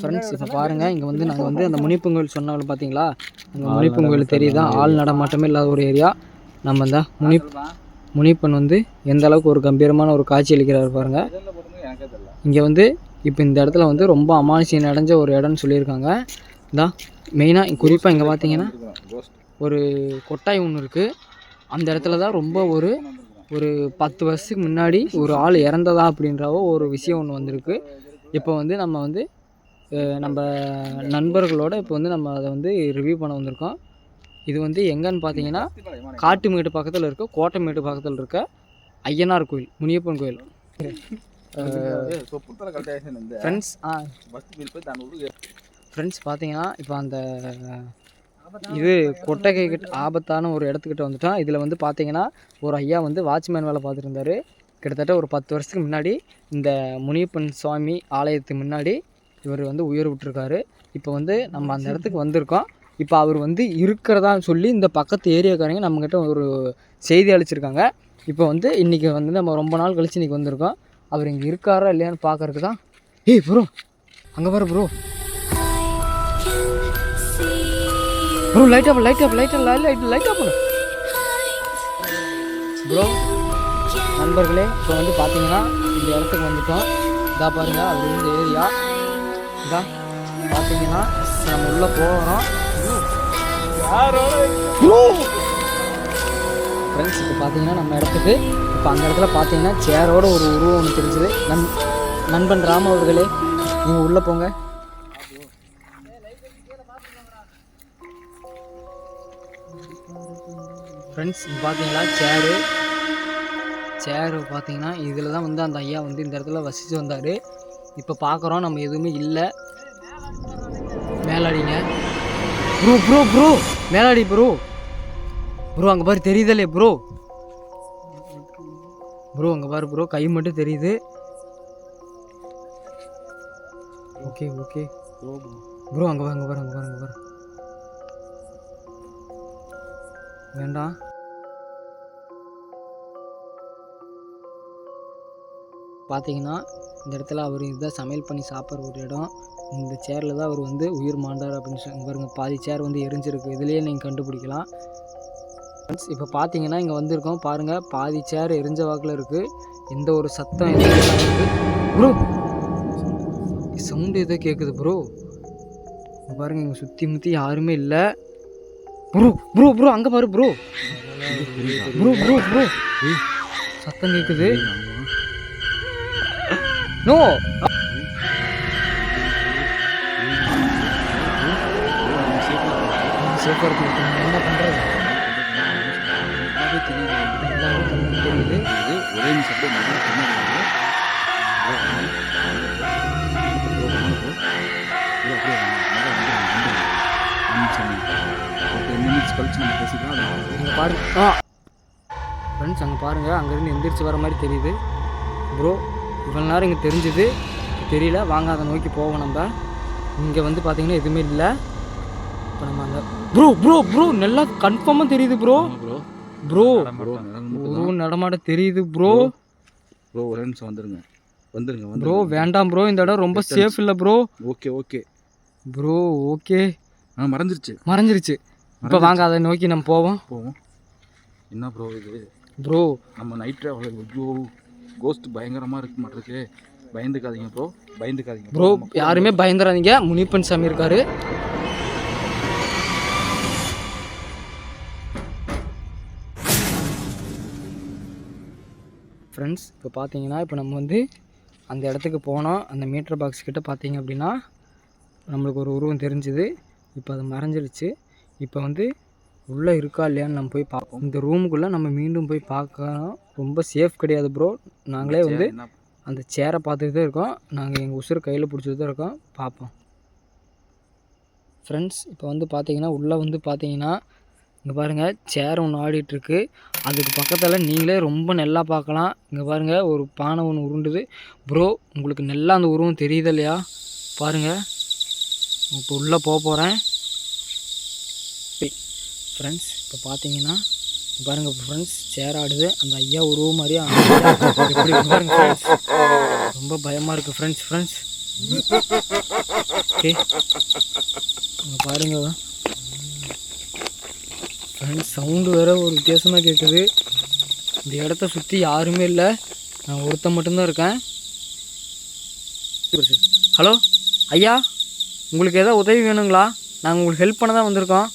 Friends இப்போ பாருங்கள் இங்கே வந்து நாங்கள் வந்து அந்த முனிப்பங்கோயில் சொன்னாலும் பார்த்தீங்களா அந்த முனிப்பங்கோயில் தெரியுதா? ஆள் நடமாட்டமே இல்லாத ஒரு ஏரியா நம்ம இந்த முனி முனிப்பன் வந்து எந்த அளவுக்கு ஒரு கம்பீரமான ஒரு காட்சி அளிக்கிறாரு பாருங்கள் இங்கே வந்து இப்போ இந்த இடத்துல வந்து ரொம்ப அமானுஷியம் அடைஞ்ச ஒரு இடம்னு சொல்லியிருக்காங்க. இதான் மெயினாக குறிப்பாக இங்கே பார்த்தீங்கன்னா ஒரு கொட்டாய் ஒன்று இருக்குது அந்த இடத்துல தான் ரொம்ப ஒரு ஒரு பத்து வருஷத்துக்கு முன்னாடி ஒரு ஆள் இறந்ததா அப்படின்றவோ ஒரு விஷயம் ஒன்று வந்திருக்கு. இப்போ வந்து நம்ம வந்து நம்ம நண்பர்களோட இப்போ வந்து நம்ம அதை வந்து ரிவ்யூ பண்ண வந்திருக்கோம். இது வந்து எங்கேன்னு பார்த்தீங்கன்னா காட்டுமேடு பக்கத்தில் இருக்க கோட்டைமேடு பக்கத்தில் இருக்க ஐயனார் கோயில் முனியப்பன் கோயில். ஃப்ரெண்ட்ஸ் ஆ ஃப்ரெண்ட்ஸ் பார்த்தீங்கன்னா இப்போ அந்த இது கொட்டகை கிட்ட ஆபத்தான ஒரு இடத்துக்கிட்ட வந்துட்டோம். இதில் வந்து பார்த்தீங்கன்னா ஒரு ஐயா வந்து வாட்ச்மேன் வேலை பார்த்துட்டு கிட்டத்தட்ட ஒரு பத்து வருஷத்துக்கு முன்னாடி இந்த முனியப்பன் சுவாமி ஆலயத்துக்கு முன்னாடி இவர் வந்து உயிர் விட்டுருக்காரு. இப்போ வந்து நம்ம அந்த இடத்துக்கு வந்திருக்கோம். இப்போ அவர் வந்து இருக்கிறதா சொல்லி இந்த பக்கத்து ஏரியாக்காரங்க நம்மக்கிட்ட ஒரு செய்தி அளிச்சிருக்காங்க. இப்போ வந்து இன்றைக்கி வந்து நம்ம ரொம்ப நாள் கழிச்சு இன்றைக்கி வந்திருக்கோம். அவர் இங்கே இருக்காரா இல்லையான்னு பார்க்கறதுக்கு தான். ஏய் ப்ரோ அங்கே பாரு bro bro light off light off light light light off bro நண்பர்களே இப்போ வந்து பார்த்தீங்கன்னா இந்த இடத்துக்கு வந்துட்டோம். இதாக பாருங்கள் அது இந்த ஏரியா. இதா பார்த்தீங்கன்னா இப்ப நம்ம உள்ளே போகிறோம் ஃப்ரெண்ட்ஸ் இப்போ பார்த்தீங்கன்னா நம்ம இடத்துக்கு இப்போ அந்த இடத்துல பார்த்தீங்கன்னா சேரோட ஒரு உருவம் ஒன்று தெரிஞ்சுது. நன் நண்பன் ராம அவர்களே நீங்கள் உள்ளே போங்க. ஃப்ரெண்ட்ஸ் பார்த்தீங்களா சேரு சேரு பார்த்தீங்கன்னா இதில் தான் வந்து அந்த ஐயா வந்து இந்த இடத்துல வசித்து வந்தார். இப்போ பார்க்குறோம் நம்ம எதுவுமே இல்லை. மேலாடிங்க. ப்ரோ ப்ரோ ப்ரோ மேலாடி ப்ரோ ப்ரோ அங்கே பாரு தெரியுதல்லே ப்ரோ ப்ரோ அங்கே பாரு ப்ரோ கை மட்டும் தெரியுது. ஓகே ஓகே ப்ரோ அங்கே பாரு அங்கே பாரு அங்கே பாரு அங்கே பாரு. வேண்டாம். பார்த்தீங்கன்னா இந்த இடத்துல அவர் இதுதான் சமையல் பண்ணி சாப்பிட்ற ஒரு இடம். இந்த சேரில் தான் அவர் வந்து உயிர் மாண்டார் அப்படின்னு சொல்லி பாருங்க பாதி சேர் வந்து எரிஞ்சிருக்கு. இதுலேயே நீங்கள் கண்டுபிடிக்கலாம். ஃப்ரெண்ட்ஸ் இப்போ பார்த்தீங்கன்னா இங்கே வந்திருக்கோம். பாருங்கள் பாதி சேர் எரிஞ்ச வாக்கில் இருக்குது எந்த ஒரு சத்தம் ப்ரோ சவுண்டு ஏதோ கேட்குது ப்ரோ பாருங்க இங்கே சுற்றி முற்றி யாருமே இல்லை. ப்ரோ ப்ரோ ப்ரோ அங்கே பாரு ப்ரோ ப்ரோ ப்ரோ ப்ரோ சத்தம் கேட்குது நோ சேஃபாக இருக்கு என்ன பண்ணுறது எல்லாமே கண்ணுக்கு ஒரே நிமிஷம் மினிட்ஸ் கழிச்சு நம்ம பேசிக்கலாம் அங்கே பாருங்க. ஆ ஃப்ரெண்ட்ஸ் அங்கே பாருங்கள் அங்கேருந்து எந்திரிச்சு வர மாதிரி தெரியுது. ப்ரோ இவ்வளோ நேரம் இங்கே தெரிஞ்சுது. தெரியல. வாங்க அதை நோக்கி போவோம் நம்ம. இங்கே வந்து பார்த்தீங்கன்னா எதுவுமே இல்லை. இப்போ நம்ம அந்த ப்ரோ ப்ரோ ப்ரோ நல்லா கன்ஃபார்மாக தெரியுது bro bro bro bro bro நடமாட தெரியுது ப்ரோ ப்ரோ ஒரே நிமிஷம் வந்துருங்க. வந்துருங்க வந்து ப்ரோ வேண்டாம் ப்ரோ இந்த இடம் ரொம்ப சேஃப் இல்லை bro okay okay bro okay ஆ மறைஞ்சிருச்சு. மறைஞ்சிருச்சு. இப்போ வாங்க அதை நோக்கி நம்ம போவோம். போவோம். என்ன ப்ரோ இது? ப்ரோ நம்ம நைட் ட்ராவல் ஐயோ. கோஸ்ட் பயங்கரமாக இருக்கு மாட்டிருக்கு பயந்துக்காதீங்க ப்ரோ பயந்துக்காதீங்க ப்ரோ யாருமே பயந்துடாதீங்க முனிப்பன் சாமி இருக்காரு. ஃப்ரெண்ட்ஸ் இப்போ பார்த்தீங்கன்னா இப்போ நம்ம வந்து அந்த இடத்துக்கு போனோம் அந்த மீட்டர் பாக்ஸ் கிட்ட பார்த்தீங்க அப்படின்னா நம்மளுக்கு ஒரு உருவம் தெரிஞ்சுது. இப்போ அது மறைஞ்சிருச்சு. இப்போ வந்து உள்ளே இருக்கா இல்லையான்னு நம்ம போய் பார்ப்போம். இந்த ரூமுக்குள்ளே நம்ம மீண்டும் போய் பார்க்கணும் ரொம்ப சேஃப் கிடையாது ப்ரோ நாங்களே வந்து அந்த சேரை பார்த்துட்டு தான் இருக்கோம். நாங்கள் எங்கள் உசுறு கையில் பிடிச்சிட்டு தான் இருக்கோம். பார்ப்போம். ஃப்ரெண்ட்ஸ் இப்போ வந்து பார்த்தீங்கன்னா உள்ளே வந்து பார்த்தீங்கன்னா இங்கே பாருங்கள் சேர் ஒன்று ஆடிட்டுருக்கு அதுக்கு பக்கத்தில் நீங்களே ரொம்ப நல்லா பார்க்கலாம். இங்கே பாருங்கள் ஒரு பானை ஒன்று உருண்டுது. ப்ரோ உங்களுக்கு நல்லா அந்த உருவம் தெரியுது இல்லையா? பாருங்கள் இப்போ உள்ளே போக போகிறேன் ஃப்ரெண்ட்ஸ் இப்போ பார்த்தீங்கன்னா பாருங்கள் ஃப்ரெண்ட்ஸ் சேர் ஆடுது. அந்த ஐயா உருவ மாதிரியே எப்படி பாருங்க ஃப்ரெண்ட்ஸ் ரொம்ப பயமாக இருக்குது ஃப்ரெண்ட்ஸ் ஃப்ரெண்ட்ஸ் ஓகே அங்கே பாருங்க. ஃப்ரெண்ட்ஸ் சவுண்டு வேறு ஒரு வித்தியாசமாக கேட்குது இந்த இடத்த சுற்றி யாருமே இல்லை. நான் ஒருத்தன் மட்டும்தான் இருக்கேன். ஹலோ ஐயா உங்களுக்கு எதாவது உதவி வேணுங்களா? நாங்கள் உங்களுக்கு ஹெல்ப் பண்ண தான் வந்திருக்கோம்.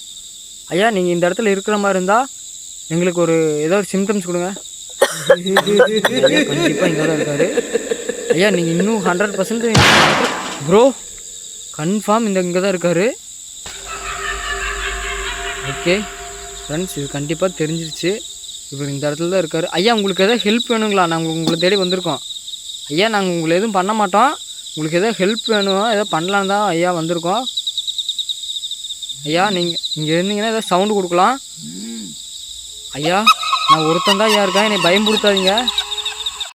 ஐயா நீங்கள் இந்த இடத்துல இருக்கிற மாதிரி இருந்தால் எங்களுக்கு ஒரு ஏதோ ஒரு சிம்டம்ஸ் கொடுங்க. கண்டிப்பாக இங்கே தான் இருக்காரு. ஐயா நீங்கள் இன்னும் ஹண்ட்ரட் பர்சன்ட் ப்ரோ கன்ஃபார்ம் இந்த இங்கே தான் இருக்காரு. ஓகே ஃப்ரெண்ட்ஸ் இது கண்டிப்பாக தெரிஞ்சிருச்சு. இவர் இந்த இடத்துல தான் இருக்கார். ஐயா உங்களுக்கு எதாவது ஹெல்ப் வேணுங்களா? நாங்கள் உங்களை தேடி வந்திருக்கோம். ஐயா நாங்கள் உங்களை எதுவும் பண்ண மாட்டோம். உங்களுக்கு எதாவது ஹெல்ப் வேணும்? எதாவது பண்ணலான்னு தான் ஐயா வந்திருக்கோம். ஐயா நீங்கள் இங்கே இருந்தீங்கன்னா ஏதாவது சவுண்டு கொடுக்கலாம். ஐயா நான் ஒருத்தன் தான் ஐயா இருக்கேன். என்னை பயம்படுத்தாதீங்க